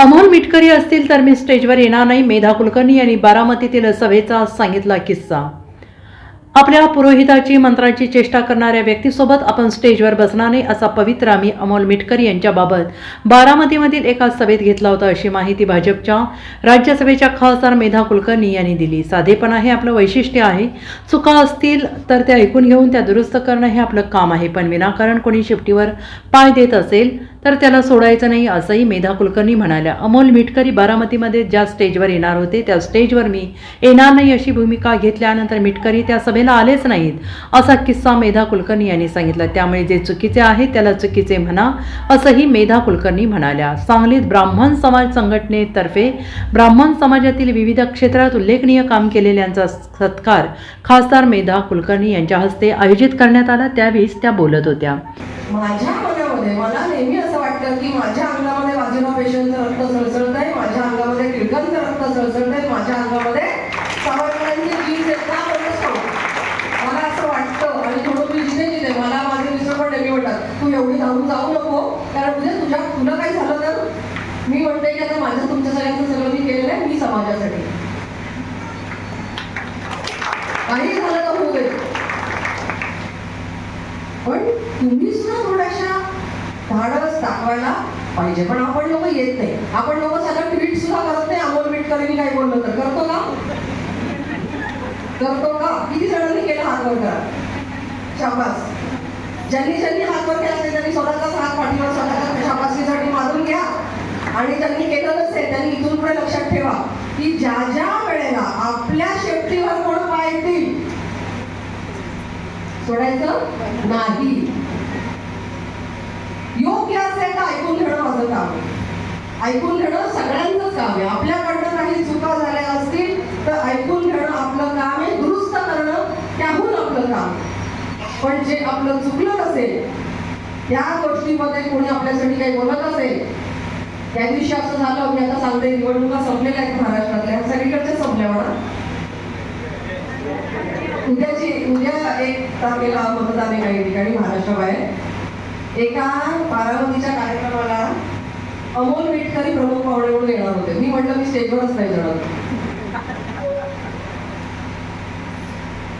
अमोल मिटकरी असतील तर मी स्टेजवर येणार नाही. मेधा कुलकर्णी यांनी बारामतीतील सभेचा सांगितला किस्सा. आपल्या पुरोहिताची मंत्राची चेष्टा करणाऱ्या व्यक्तीसोबत आपण स्टेजवर बसणार नाही असा पवित्रा मी अमोल मिटकरी यांच्याबाबत बारामतीमधील एका सभेत घेतला होता अशी माहिती भाजपच्या राज्यसभेच्या खासदार मेधा कुलकर्णी यांनी दिली. साधेपणा हे आपलं वैशिष्ट्य आहे. चुका असतील तर त्या ऐकून घेऊन त्या दुरुस्त करणं हे आपलं काम आहे. पण विनाकारण कोणी शिफ्टीवर पाय देत असेल तर त्याला सोडायचं नाही असंही मेधा कुलकर्णी म्हणाल्या. अमोल मिटकरी बारामतीमध्ये ज्या स्टेजवर येणार होते त्या स्टेजवर मी येणार नाही अशी भूमिका घेतल्यानंतर मिटकरी त्या सभेला आलेच नाहीत असा किस्सा मेधा कुलकर्णी यांनी सांगितला. त्यामुळे जे चुकीचे आहे त्याला चुकीचे म्हणा असंही मेधा कुलकर्णी म्हणाल्या. सांगलीत ब्राह्मण समाज संघटनेतर्फे ब्राह्मण समाजातील विविध क्षेत्रात उल्लेखनीय काम केलेल्यांचा सत्कार खासदार मेधा कुलकर्णी यांच्या हस्ते आयोजित करण्यात आला. त्यावेळीच त्या बोलत होत्या. माझ्या मला नेहमी असं वाटतं की माझ्या अंगामध्ये बाजीराव पेशंटचं रक्त सळसळत आहे माझ्या अंगामध्ये टिळकांचं रक्त सळसळत आहे माझ्या अंगामध्ये सावरकरांचे जीन्स आहेत का मला असं वाटतं आणि थोडं मी जिथे जिथे मला माझे मिस्टर पण नेहमी म्हणतात तू एवढी धावून जाऊ नको कारण म्हणजे तुझ्या तुला काही झालं तर? मी म्हणते की आता माझं तुमच्या सगळ्यांचं सगळं मी केलेलं आहे मी समाजासाठी. काही झालं तर होऊ दे. पण तुम्ही सुद्धा दाखवायला पाहिजे. पण आपण लोक येत नाही. आपण लोक साधा ट्विट सुद्धा करत नाही. अमोल मिटकरींनी काय बोललं तर. करतो का? करतो का? किती जणांनी केलं हात वर करा? शाबास. ज्यांनी ज्यांनी हात वर केला असेल त्यांनी स्वतःचाच हात पाठीवर स्वतःच्या शाबासकीसाठी मारून घ्या. आणि त्यांनी केलं नसेल त्यांनी इथून पुढे लक्षात ठेवा की ज्या ज्या वेळेला आपल्या शेफ्टीवर कोण पाय येतील? सोडायचं? नाही. योग्य असेल तर ऐकून घेणं माझं काम आहे. ऐकून घेणं सगळ्यांचंच काम आहे. आपल्याकडनं काही चुका झाल्या असतील तर ऐकून घेणं आपलं काम आहे. दुरुस्त करणं त्याहून आपलं काम पण जे आपलं चुकलं असेल त्या गोष्टीमध्ये कोणी आपल्यासाठी काही बोलत असेल त्या दिवशी असं झालं. मी आता सांगते निवडणुका संपलेल्या आहेत महाराष्ट्रातल्या. सगळीकडच्या संपल्या म्हणा. उद्याची उद्या एक तारखेला मतदान आहे काही ठिकाणी महाराष्ट्राबाहेर. एका बारामतीच्या कार्यक्रमाला अमोल मिटकरी प्रमुख पाहुणे म्हणून येणार होते. मी म्हटलं मी स्टेजवरच नाही जाणार.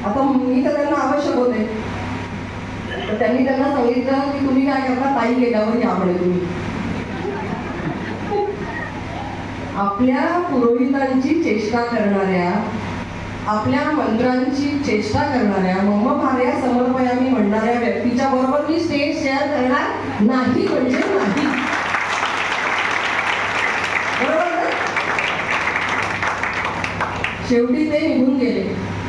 आता मी तर त्यांना आवश्यक होते. तर त्यांनी त्यांना सांगितलं की तुम्ही काय करता? ताई गेल्यावर या म्हणे तुम्ही. आपल्या पुरोहितांची चेष्टा करणाऱ्या आपल्या मंत्रांची चेष्टा करणाऱ्या मम नाही म्हणजे नाही. शेवटी ते निघून गेले.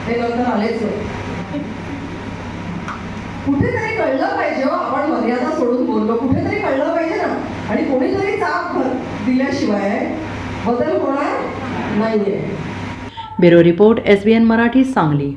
ते नंतर आलेच नाही. कुठेतरी कळलं पाहिजे हो आपण मर्यादा सोडून बोललो. कुठेतरी कळलं पाहिजे ना. आणि कोणीतरी चाप दिल्याशिवाय बदल होणार नाहीये. Bureau report S B N Marathi Sangli.